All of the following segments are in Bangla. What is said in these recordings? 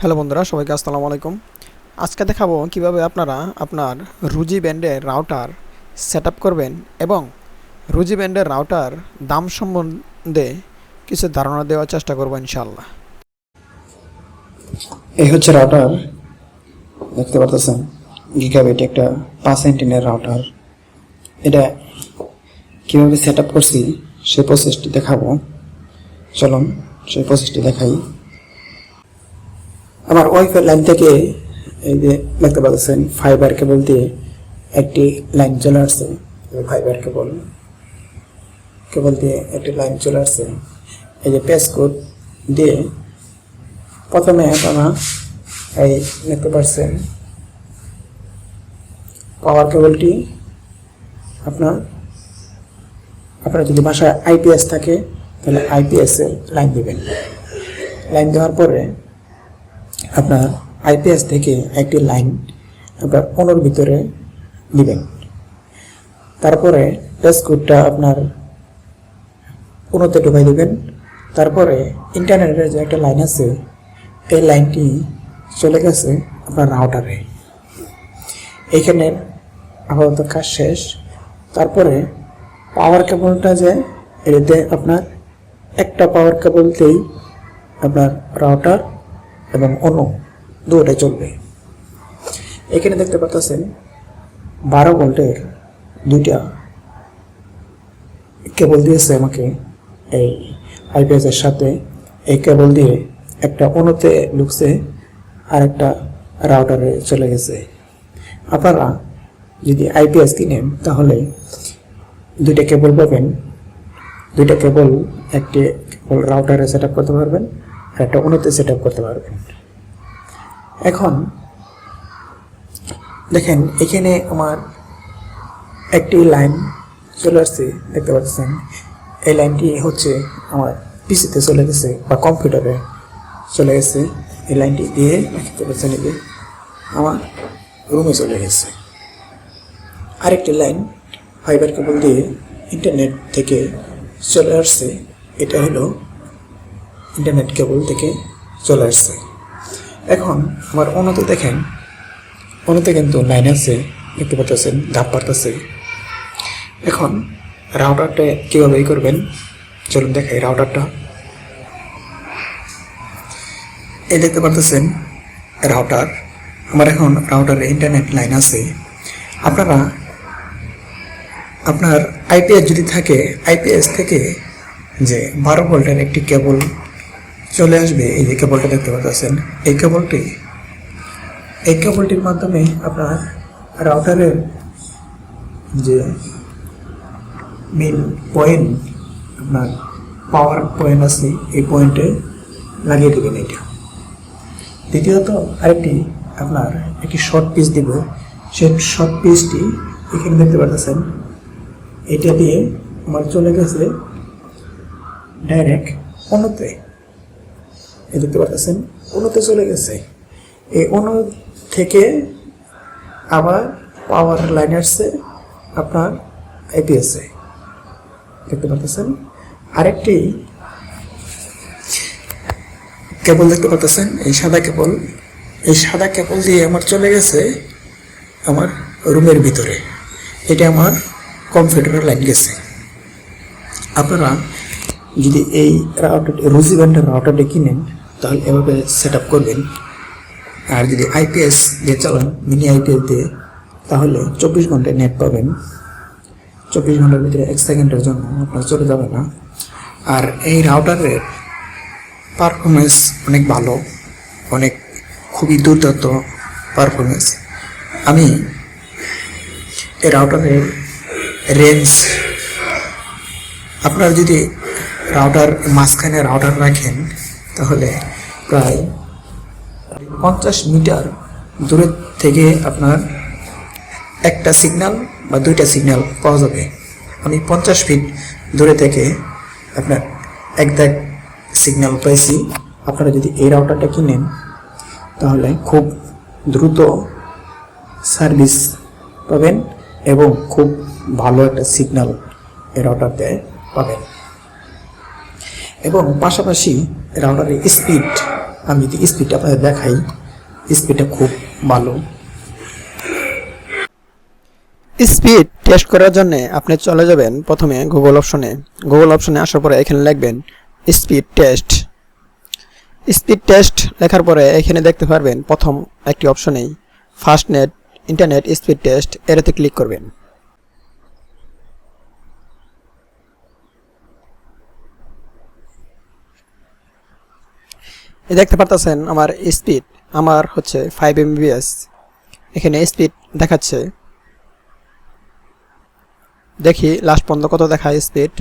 হ্যালো বন্ধুরা, সবাইকে আসসালামু আলাইকুম। আজকে দেখাবো কীভাবে আপনারা আপনার রুজি ব্যান্ডের রাউটার সেট করবেন এবং রুজি ব্যান্ডের রাউটার দাম সম্বন্ধে কিছু ধারণা দেওয়ার চেষ্টা করব ইনশাল্লাহ এই হচ্ছে রাউটার। দেখতে পারতেছেন গিগাবিট একটা পাঁচ এন্টিনের রাউটার। এটা কীভাবে সেট করছি, সেই প্রসেসটি দেখাবো। চলুন, সেই প্রসেসটি দেখাই। আমার ওয়াইফাই লাইন থেকে এই যে দেখতে পাচ্ছেন ফাইবার কেবল দিয়ে একটি লাইন চলে আসছে। ফাইবার কেবল কেবল দিয়ে একটি লাইন চলে আসছে। এই যে পেস কোড দিয়ে প্রথমে আপনারা এই দেখতে পাচ্ছেন পাওয়ার কেবলটি আপনার আপনার যদি বাসায় আইপিএস থাকে, তাহলে আইপিএস এর লাইন দেবেন। লাইন দেওয়ার পরে আপনার আইপিএস থেকে একটি লাইন আপনার অনুর ভিতরে দিবেন। তারপরে প্রেস কোডটা আপনার অনুতে ঢুকাই দিবেন। তারপরে ইন্টারনেটের যে একটা লাইন আছে, এই লাইনটি চলে গেছে আপনার রাউটারে এইখানের আপাতত কাজ শেষ। তারপরে পাওয়ার কেবলটা যে, এটাতে আপনার একটা পাওয়ার কেবলতেই আপনার রাউটার এবং অন্য দুটাই চলবে। এখানে দেখতে পাচ্ছেন বারো ভোল্টের দুইটা কেবল দিয়েছে আমাকে এই আইপিএসের সাথে। এই কেবল দিয়ে একটা অনুতে ঢুকছে আর একটা রাউটারে চলে গেছে। আপনারা যদি আইপিএস কিনেন, তাহলে দুইটা কেবল পাবেন। দুইটা কেবল, একটি কেবল রাউটারে সেট করতে পারবেন। একটা অনুতে সেট আপ করতে পারবেন। এখন দেখেন, এখানে আমার একটি লাইন চলে আসছে, দেখতে পাচ্ছেন? এই লাইনটি হচ্ছে আমার পিসিতে চলে গেছে বা কম্পিউটারে চলে গেছে। এই লাইনটি দিয়ে দেখতে পাচ্ছেন এই আমার রুমে চলে গেছে। আরেকটি লাইন ফাইবার কেবল দিয়ে ইন্টারনেট থেকে চলে আসছে। এটা হলো ইন্টারনেট কেবল থেকে চলে আসছে। এখন আমার অন্যতে দেখেন, অন্যতে কিন্তু লাইন আছে, দেখতে পাচ্ছেন ধাপ পারতেছে এখন রাউটারটা কীভাবে করবেন? চলুন দেখাই রাউটারটা এই দেখতে পারতেছেন রাউটার আমার এখন রাউটারে ইন্টারনেট লাইন আছে। আপনারা, আপনার আইপিএস যদি থাকে আইপিএস থেকে যে বারো ভোল্টের একটি কেবল চলে আসবে এই যে কেবলটা দেখতে পাচ্ছেন। এই কেবলটি এই কেবলটির মাধ্যমে আপনার রাউটারের যে মেন পয়েন্ট আপনার পাওয়ার পয়েন্ট আছে, এই পয়েন্টে লাগিয়ে দেবেন এটা। দ্বিতীয়ত আরেকটি আপনার একটি শর্ট পিস দিব। সেই শর্ট পিসটি এখানে দেখতে পাচ্ছেন এটা দিয়ে আমার চলে গেছে ডাইরেক্ট অনুতে এই দেখতে পাচ্ছেন অনুতে চলে গেছে। এই অনু থেকে আবার পাওয়ার লাইন আসছে আপনার আইপিএসে দেখতে পাচ্ছেন আরেকটি কেবল দেখতে পাচ্ছেন এই সাদা কেবল এই সাদা কেবল দিয়ে আমার চলে গেছে আমার রুমের ভিতরে। এটা আমার কম্পিউটারের লাইন গেছে। আপনারা যদি এই রাউটার রুজি ব্যান্ডের রাউটারটা কিনেন, তাহলে এভাবে সেট করবেন। আর যদি আইপিএস দিয়ে চালান মিনি আইপিএস দিয়ে, তাহলে চব্বিশ ঘন্টায় নেট পাবেন। চব্বিশ ঘণ্টার ভিতরে এক সেকেন্ডের জন্য আপনার চলে যাবে না। আর এই রাউটারের পারফরমেন্স অনেক ভালো, অনেক খুবই দুর্দান্ত পারফরমেন্স আমি এই রাউটারের রেঞ্জ আপনার যদি রাউটার মাঝখানে রাউটার রাখেন, তাহলে প্রায় পঞ্চাশ মিটার দূরের থেকে আপনার একটা সিগন্যাল বা দুইটা সিগন্যাল পাওয়া যাবে। আমি পঞ্চাশ ফিট দূরে থেকে আপনার এক দেখ সিগন্যাল পাইছি। আপনারা যদি এই রাউটারটা কিনেন, তাহলে খুব দ্রুত সার্ভিস পাবেন এবং খুব ভালো একটা সিগন্যাল এই রাউটারতে পাবেন। এবং পাশাপাশি রাউটারের স্পিড আমি যদি স্পিডটা আপনাদের দেখাই স্পিডটা খুব ভালো। স্পিড টেস্ট করার জন্য আপনি চলে যাবেন প্রথমে গুগল অপশনে গুগল অপশনে আসার পরে এখানে লিখবেন স্পিড টেস্ট স্পিড টেস্ট লেখার পরে এখানে দেখতে পারবেন প্রথম একটি অপশনেই fast net internet speed test এটাতে ক্লিক করবেন। এ দেখতে পারতেছেন আমার স্পিড আমার হচ্ছে ফাইভ এমবিএস এখানে স্পিড দেখাচ্ছে। দেখি লাস্ট পর্যন্ত কত দেখায় স্পিড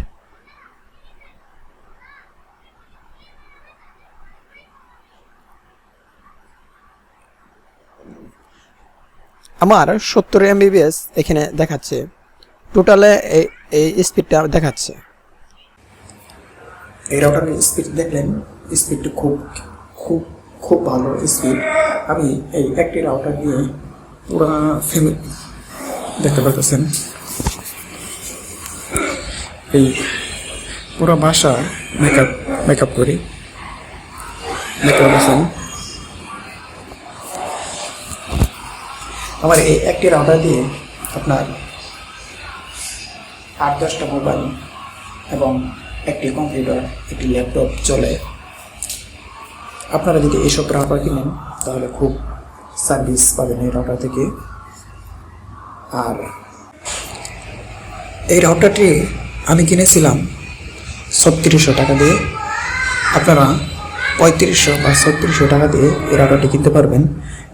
আমার সত্তর এমবিবিএস এখানে দেখাচ্ছে। টোটালে এই স্পিডটা দেখাচ্ছে। এই রাউটারের স্পিড দেখলেন স্পিডটা খুব খুব খুব ভালো স্পিড আমি এই একটি রাউটার দিয়ে পুরা ফ্যামিলি দেখতে পাচ্ছেন এই পুরো বাসা মেকআপ মেকআপ করি। দেখতে পাচ্ছেন আমার এই একটি রাউটার দিয়ে আপনার আট দশটা মোবাইল এবং একটি কম্পিউটার একটি ল্যাপটপ চলে। আপনারা যদি এইসব রাউটার কিনেন, তাহলে খুব সার্ভিস পাবেন এই রাউটার থেকে। আর এই রাউটারটি আমি কিনেছিলাম ছত্রিশশো টাকা দিয়ে। আপনারা পঁয়ত্রিশশো বা ছত্রিশশো টাকা দিয়ে এই রাউটারটি কিনতে পারবেন।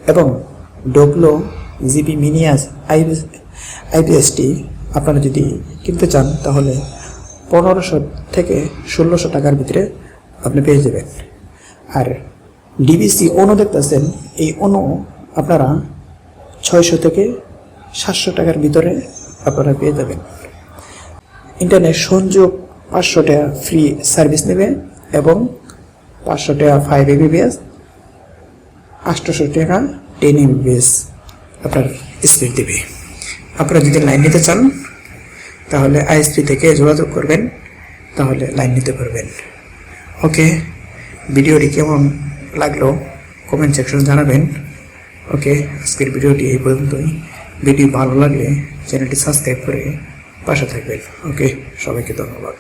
এবং ডোকলো জিবি মিনিয়াস আইবিএস আইপিএসটি আপনারা যদি কিনতে চান, তাহলে পনেরোশো থেকে ষোলোশো টাকার ভিতরে আপনি পেয়ে যাবেন। আর ডিবিসি অনু দেখতেছেন, এই অনু আপনারা ছয়শো থেকে সাতশো টাকার ভিতরে আপনারা পেয়ে যাবেন। ইন্টারনেট সংযোগ পাঁচশো টাকা ফ্রি সার্ভিস নেবে এবং পাঁচশো টাকা ফাইভ এবিবিএস আটশোশো টাকা টেন এবিবিএস আপনার স্পিড দেবে। আপনারা যদি লাইন নিতে চান, তাহলে আইএসপি থেকে যোগাযোগ করবেন, তাহলে লাইন নিতে পারবেন। ওকে ভিডিওটি কেমন লাগল কমেন্ট সেকশন জানাবেন। ওকে আজকের ভিডিওটি এই পর্যন্তই। ভিডিও ভালো লাগলে চ্যানেলটি সাবস্ক্রাইব করে পাশে থাকবেন। ওকে সবাইকে ধন্যবাদ।